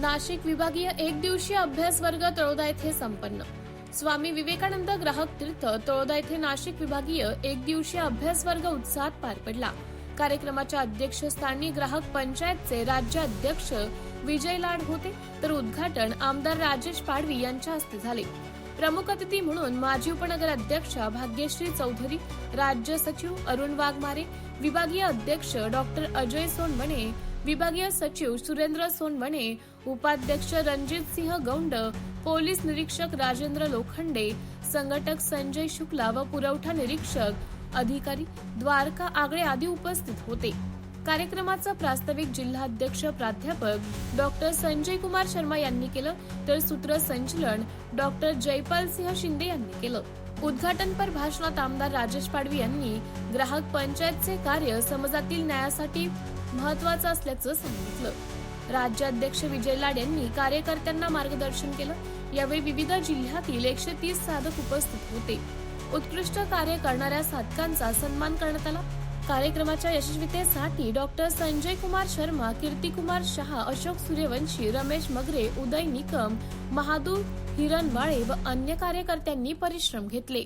नाशिक विभागीय एक दिवसीय अभ्यास वर्ग तळोदा येथे संपन्न. स्वामी विवेकानंद ग्राहक तीर्थ तळोदा येथे नाशिक विभागीय एक दिवसीय अभ्यास वर्ग उत्साहात पार पडला. कार्यक्रमाच्या अध्यक्षस्थानी ग्राहक पंचायतचे राज्य अध्यक्ष विजय लाड होते तर उद्घाटन आमदार राजेश पाडवी यांच्या हस्ते झाले. प्रमुख अतिथी म्हणून माजी उपनगराध्यक्षा भाग्यश्री चौधरी राज्य सचिव अरुण वाघमारे विभागीय अध्यक्ष डॉक्टर अजय सोनवणे विभागीय सचिव सुरेंद्र सोनवणे उपाध्यक्ष रणजित सिंह गौंड पोलीस निरीक्षक राजेंद्र लोखंडे संघटक संजय शुक्ला व पुरवठा निरीक्षक अधिकारी द्वारका आगळे आदी उपस्थित होते. कार्यक्रमाचं प्रास्ताविक जिल्हाध्यक्ष प्राध्यापक डॉक्टर संजय कुमार शर्मा यांनी केलं तर सूत्रसंचलन डॉक्टर जयपाल सिंह शिंदे यांनी केलं. उद्घाटनपर भाषणात आमदार राजेश पाडवी यांनी ग्राहक पंचायतचे कार्य समाजातील न्यायासाठी महत्वाचं असल्याचं सांगितलं. राज्याध्यक्ष विजय लाड यांनी कार्यकर्त्यांना मार्गदर्शन केलं. यावेळी विविध जिल्ह्यातील एकशे तीस साधक उपस्थित होते. उत्कृष्ट कार्य करणाऱ्या साधकांचा सन्मान करण्यात आला. कार्यक्रमाच्या यशस्वीतेसाठी डॉक्टर संजय कुमार शर्मा कीर्तिकुमार शहा अशोक सूर्यवंशी रमेश मगरे उदय निकम महादू हिरण वाळे व अन्य कार्यकर्त्यांनी परिश्रम घेतले.